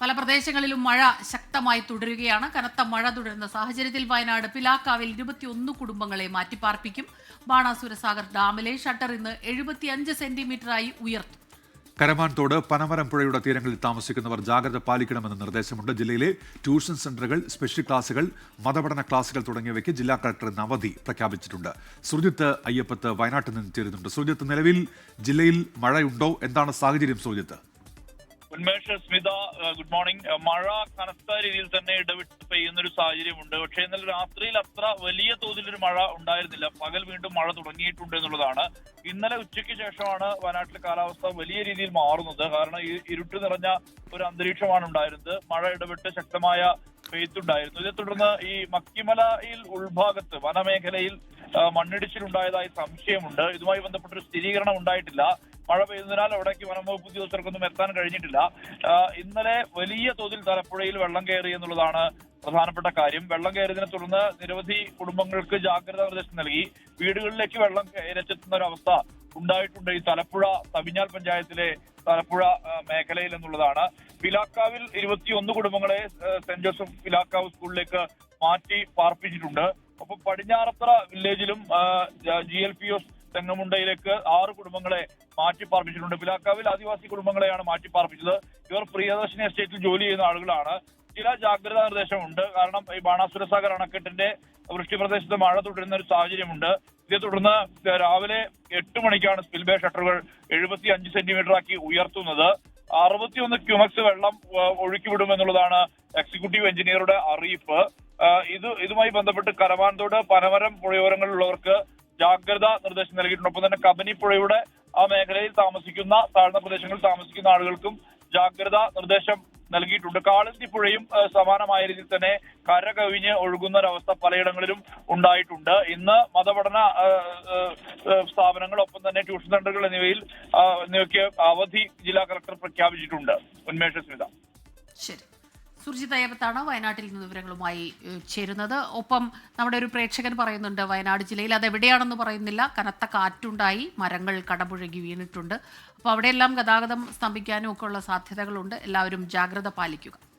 പല പ്രദേശങ്ങളിലും മഴ ശക്തമായി തുടരുകയാണ്. കനത്ത മഴ തുടരുന്ന സാഹചര്യത്തിൽ വയനാട് പിലാക്കാവിൽ ഇരുപത്തിയൊന്ന് കുടുംബങ്ങളെ മാറ്റിപ്പാർപ്പിക്കും. ബാണാസുരസാഗർ ഡാമിലെ ഷട്ടർ ഇന്ന് എഴുപത്തിയഞ്ച് സെന്റിമീറ്ററായി ഉയർത്തും. കരമാൻതോട് പനമരം പുഴയുടെ തീരങ്ങളിൽ താമസിക്കുന്നവർ ജാഗ്രത പാലിക്കണമെന്ന് നിർദ്ദേശമുണ്ട്. ജില്ലയിലെ ട്യൂഷൻ സെന്ററുകൾ സ്പെഷ്യൽ ക്ലാസുകൾ മതപഠന ക്ലാസുകൾ തുടങ്ങിയവയ്ക്ക് ജില്ലാ കളക്ടർ ഇന്ന് അവധി പ്രഖ്യാപിച്ചിട്ടുണ്ട്. സുജിത്ത് അയ്യപ്പത്ത് വയനാട്ടിൽ നിന്ന് ചേരുന്നുണ്ട്. സുജിത്ത് നിലവിൽ ജില്ലയിൽ മഴയുണ്ടോ? എന്താണ് സാഹചര്യം സുജിത്ത് ഉന്മേഷ് സ്മിത ഗുഡ് മോർണിംഗ് മഴ കനത്ത രീതിയിൽ തന്നെ ഇടവിട്ട് പെയ്യുന്ന ഒരു സാഹചര്യമുണ്ട്. പക്ഷേ ഇന്നലെ രാത്രിയിൽ അത്ര വലിയ തോതിലൊരു മഴ ഉണ്ടായിരുന്നില്ല. പകൽ വീണ്ടും മഴ തുടങ്ങിയിട്ടുണ്ട് എന്നുള്ളതാണ്. ഇന്നലെ ഉച്ചയ്ക്ക് ശേഷമാണ് വയനാട്ടിലെ കാലാവസ്ഥ വലിയ രീതിയിൽ മാറുന്നത്. കാരണം ഇരുട്ട് നിറഞ്ഞ ഒരു അന്തരീക്ഷമാണ് ഉണ്ടായിരുന്നത്. മഴ ഇടവിട്ട് ശക്തമായ പെയ്ത്തുണ്ടായിരുന്നു. ഇതേ തുടർന്ന് ഈ മക്കിമലയിൽ ഉൾഭാഗത്ത് വനമേഖലയിൽ മണ്ണിടിച്ചിലുണ്ടായതായി സംശയമുണ്ട്. ഇതുമായി ബന്ധപ്പെട്ടൊരു സ്ഥിരീകരണം ഉണ്ടായിട്ടില്ല. മഴ പെയ്യുന്നതിനാൽ അവിടേക്ക് വനംവകുപ്പ് ഉദ്യോഗസ്ഥർക്കൊന്നും എത്താൻ കഴിഞ്ഞിട്ടില്ല. ഇന്നലെ വലിയ തോതിൽ തലപ്പുഴയിൽ വെള്ളം കയറി എന്നുള്ളതാണ് പ്രധാനപ്പെട്ട കാര്യം. വെള്ളം കയറിയതിനെ തുടർന്ന് നിരവധി കുടുംബങ്ങൾക്ക് ജാഗ്രതാ നിർദ്ദേശം നൽകി. വീടുകളിലേക്ക് വെള്ളം ഇരച്ചെത്തുന്ന ഒരു അവസ്ഥ ഉണ്ടായിട്ടുണ്ട് ഈ തലപ്പുഴ തവിഞ്ഞാൽ പഞ്ചായത്തിലെ തലപ്പുഴ മേഖലയിൽ എന്നുള്ളതാണ്. പിലാക്കാവിൽ ഇരുപത്തിയൊന്ന് കുടുംബങ്ങളെ സെന്റ് ജോസഫ് പിലാക്കാവ് സ്കൂളിലേക്ക് മാറ്റി പാർപ്പിച്ചിട്ടുണ്ട്. ഒപ്പം പടിഞ്ഞാറത്തറ വില്ലേജിലും ജി എൽ പി എസ് തെങ്ങമുണ്ടയിലേക്ക് ആറ് കുടുംബങ്ങളെ മാറ്റിപ്പാർപ്പിച്ചിട്ടുണ്ട്. പിലാക്കാവിൽ ആദിവാസി കുടുംബങ്ങളെയാണ് മാറ്റിപ്പാർപ്പിച്ചത്. ഇവർ പ്രിയദർശിനി എസ്റ്റേറ്റിൽ ജോലി ചെയ്യുന്ന ആളുകളാണ്. ചില ജാഗ്രതാ നിർദ്ദേശമുണ്ട്. കാരണം ഈ ബാണാസുരസാഗർ അണക്കെട്ടിന്റെ വൃഷ്ടിപ്രദേശത്ത് മഴ തുടരുന്ന ഒരു സാഹചര്യമുണ്ട്. ഇതേ തുടർന്ന് രാവിലെ എട്ട് മണിക്കാണ് സ്പിൽബേ ഷട്ടറുകൾ എഴുപത്തി അഞ്ച് സെന്റിമീറ്റർ ആക്കി ഉയർത്തുന്നത്. അറുപത്തിയൊന്ന് ക്യുമക്സ് വെള്ളം ഒഴുക്കിവിടുമെന്നുള്ളതാണ് എക്സിക്യൂട്ടീവ് എഞ്ചിനീയറുടെ അറിയിപ്പ്. ഇത് ഇതുമായി ബന്ധപ്പെട്ട് കരമാനത്തോട് പനമരം പുഴയോരങ്ങളിലുള്ളവർക്ക് ജാഗ്രതാ നിർദ്ദേശം നൽകിയിട്ടുണ്ട്. ഒപ്പം തന്നെ കബനിപ്പുഴയുടെ ആ മേഖലയിൽ താമസിക്കുന്ന താഴ്ന്ന പ്രദേശങ്ങളിൽ താമസിക്കുന്ന ആളുകൾക്കും ജാഗ്രതാ നിർദ്ദേശം നൽകിയിട്ടുണ്ട്. കാളന്തി പുഴയും സമാനമായ രീതിയിൽ തന്നെ കര കവിഞ്ഞ് ഒഴുകുന്ന ഒരവസ്ഥ പലയിടങ്ങളിലും ഉണ്ടായിട്ടുണ്ട്. ഇന്ന് മതപഠന സ്ഥാപനങ്ങൾ ഒപ്പം തന്നെ ട്യൂഷൻ സെന്ററുകൾ എന്നിവയിൽ എന്നിവയ്ക്ക് അവധി ജില്ലാ കളക്ടർ പ്രഖ്യാപിച്ചിട്ടുണ്ട്. ഉന്മേഷ സ്മിത ശരി. സുർജിത് അയ്യപ്പത്താണ് വയനാട്ടിൽ നിന്ന് വിവരങ്ങളുമായി ചേരുന്നത്. ഒപ്പം നമ്മുടെ ഒരു പ്രേക്ഷകൻ പറയുന്നുണ്ട് വയനാട് ജില്ലയിൽ അത് എവിടെയാണെന്ന് പറയുന്നില്ല. കനത്ത കാറ്റുണ്ടായി മരങ്ങൾ കടപുഴകി വീണിട്ടുണ്ട്. അപ്പോൾ അവിടെയെല്ലാം ഗതാഗതം സ്തംഭിക്കാനും ഒക്കെ ഉള്ള സാധ്യതകളുണ്ട്. എല്ലാവരും ജാഗ്രത പാലിക്കുക.